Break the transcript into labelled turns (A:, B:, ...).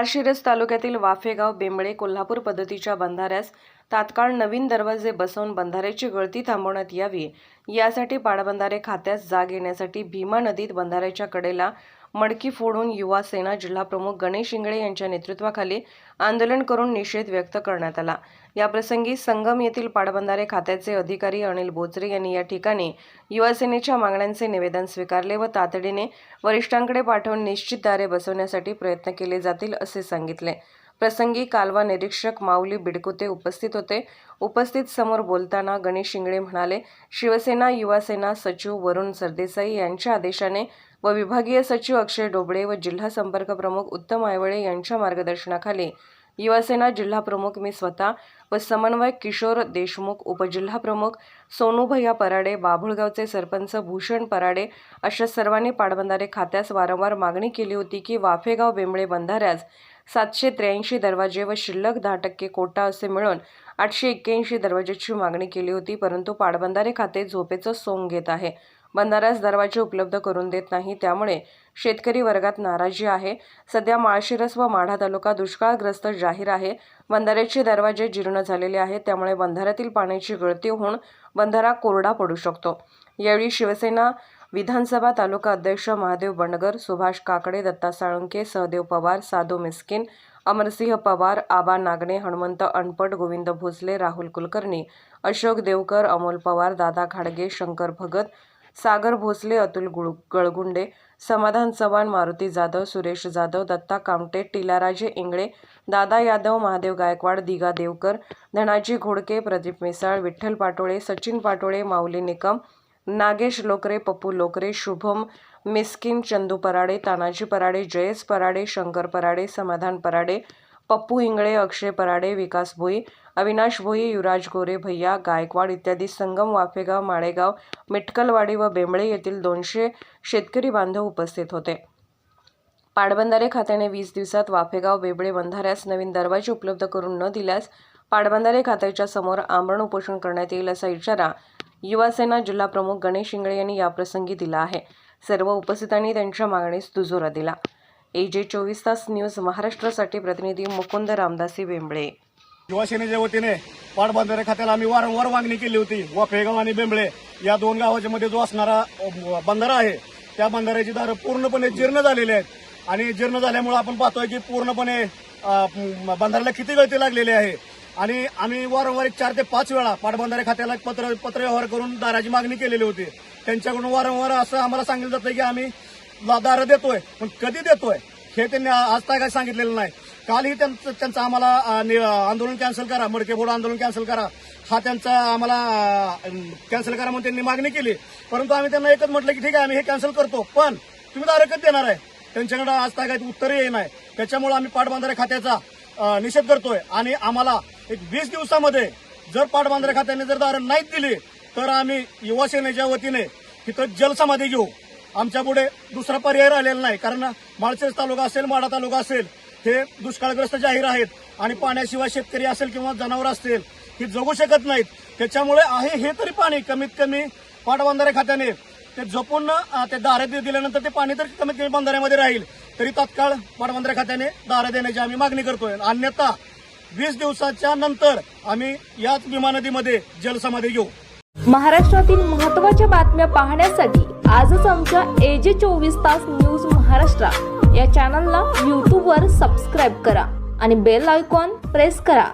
A: माळशिरस तालुक्यातील वाफेगाव बेंबळे कोल्हापूर पद्धतीच्या बंधाऱ्यास तात्काळ नवीन दरवाजे बसवून बंधाऱ्याची गळती थांबवण्यात यावी. यासाठी पाटबंधारे खात्यास जाग येण्यासाठी भीमा नदीत बंधाऱ्याच्या कडेला मडकी फोडून युवा सेना जिल्हाप्रमुख गणेश इंगळे यांच्या नेतृत्वाखाली आंदोलन करून निषेध व्यक्त करण्यात आला. याप्रसंगी संगम येथील पाटबंधारे खात्याचे अधिकारी अनिल बोचरे यांनी या ठिकाणी युवासेनेच्या मागण्यांचे निवेदन स्वीकारले व तातडीने वरिष्ठांकडे पाठवून निश्चित दारे बसवण्यासाठी प्रयत्न केले जातील असे सांगितले. प्रसंगी कालवा निरीक्षक माऊली बिडकुते उपस्थित होते. उपस्थित समोर बोलताना गणेश शिंगळे म्हणाले शिवसेना युवासेना सचिव वरुण सरदेसाई यांच्या आदेशाने व विभागीय सचिव अक्षय डोबळे व जिल्हा संपर्क प्रमुख उत्तम आयवळे यांच्या मार्गदर्शनाखाली युवासेना जिल्हा प्रमुख मी स्वतः व समन्वयक किशोर देशमुख उपजिल्हा प्रमुख सोनूभैया पराडे बाभुळगावचे सरपंच भूषण पराडे अशा सर्वांनी पाटबंधारे खात्यास वारंवार मागणी केली होती की वाफेगाव बेंबळे बंधाऱ्यास सातशे त्र्याऐंशी दरवाजे व शिल्लक दहा टक्के कोटा असे मिळून आठशे एक्क्याऐंशी दरवाजेची मागणी केली होती परंतु पाटबंधारे खाते झोपेचं सोंग घेत आहे. बंधाऱ्यास दरवाजे उपलब्ध करून देत नाही त्यामुळे शेतकरी वर्गात नाराजी आहे. सध्या माळशिरस व माढा तालुका दुष्काळग्रस्त जाहीर आहे. बंधाऱ्याचे दरवाजे जीर्ण झालेले आहेत त्यामुळे बंधाऱ्यातील पाण्याची गळती होऊन बंधारा कोरडा पडू शकतो. यावेळी शिवसेना विधानसभा तालुका अध्यक्ष महादेव बंडगर सुभाष काकडे दत्ता साळुंके सहदेव पवार साधू मिस्किन अमरसिंह पवार आबा नागणे हनुमंत अनपट गोविंद भोसले राहुल कुलकर्णी अशोक देवकर अमोल पवार दादा खाडगे शंकर भगत सागर भोसले अतुल गुळ गळगुंडे समाधान चव्हाण मारुती जाधव सुरेश जाधव दत्ता कामटे टिलाराजे इंगळे दादा यादव महादेव गायकवाड दिगा देवकर धनाजी घोडके प्रदीप मिसाळ विठ्ठल पाटोळे सचिन पाटोळे माऊली निकम नागेश लोकरे पप्पू लोकरे Shubham Miskin Chandu parade Tanaji parade Jayesh parade Shankar parade समाधान पराडे पप्पू इंगळे अक्षय पराडे विकास भोई अविनाश भोई युवराज गोरे भैया गायकवाड इत्यादी संगम वाफेगाव माळेगाव मिटकलवाडी व बेंबळे येथील दोनशे शेतकरी बांधव उपस्थित होते. पाटबंधारे खात्याने वीस दिवसात वाफेगाव बेबळे बंधाऱ्यास नवीन दरवाजे उपलब्ध करून न दिल्यास पाटबंधारे खात्याच्या समोर आमरण उपोषण करण्यात येईल असा इशारा युवासेना जिल्हाप्रमुख गणेश इंगळे यांनी याप्रसंगी दिला आहे. सर्व उपस्थितांनी त्यांच्या मागणीस दुजोरा दिला. ए जे चोवीस तास न्यूज महाराष्ट्रासाठी प्रतिनिधी मुकुंद रामदासी बेंबळे.
B: युवासेनेच्या वतीने पाटबंधारे खात्याला आम्ही वारंवार मागणी केली होती. वाफेगाव आणि बेंबळे या दोन गावाच्या मध्ये जो असणारा बंधारा आहे त्या बंधाऱ्याची दारं पूर्णपणे जीर्ण झालेली आहेत. आणि जीर्ण झाल्यामुळे आपण पाहतोय की पूर्णपणे बंधाऱ्याला किती गळती लागलेली आहे. आणि आम्ही वारंवार एक चार ते पाच वेळा पाटबंधारे खात्याला पत्र पत्रव्यवहार करून दाराची मागणी केलेली होती. त्यांच्याकडून वारंवार असं आम्हाला सांगितलं जातं की आम्ही दारं देतोय पण कधी देतोय हे त्यांनी आज काय सांगितलेलं नाही. कालही त्यांचं त्यांचं आम्हाला नि- आंदोलन कॅन्सल करा मडके बोर्ड आंदोलन कॅन्सल करा. हा त्यांचा आम्हाला कॅन्सल करा म्हणून त्यांनी मागणी केली. परंतु आम्ही त्यांना एकच म्हटलं की ठीक आहे आम्ही हे कॅन्सल करतो पण तुम्ही दारं कधी देणार आहे? त्यांच्याकडे आज काय काय उत्तरही येणार नाही त्याच्यामुळे आम्ही पाटबंधारे खात्याचा निषेध करतोय. आणि आम्हाला एक वीस दिवसामध्ये जर पाटबंधारे खात्याने जर दारं नाहीत दिली तर आम्ही युवासेनेच्या वतीने तिथं जलसमाधी घेऊ. आमच्या पुढे दुसरा पर्याय राहिलेला नाही. कारण माळशेज तालुका असेल माडा तालुका असेल हे दुष्काळग्रस्त जाहीर आहेत. आणि पाण्याशिवाय शेतकरी असेल किंवा जनावर असतील ही जगू शकत नाहीत. त्याच्यामुळे आहे हे तरी पाणी. कमीत कमी पाटबंधारे खात्याने ते जपून ते दारे दिल्यानंतर ते पाणी तर कमीत कमी बंधाऱ्यामध्ये राहील. तरी तात्काळ पाटबंधारे खात्याने दारा देण्याची आम्ही मागणी करतोय. अन्यथा वीस दिवसाच्या नंतर आम्ही याच भीमा नदीमध्ये जलसमाधी घेऊ.
C: महाराष्ट्रातील महत्त्वाच्या बातम्या पाहण्यासाठी आजच आमच्या एजे चोवीस तास न्यूज महाराष्ट्र या चॅनलला यूट्यूबवर सबस्क्राईब करा आणि बेल आयकॉन प्रेस करा.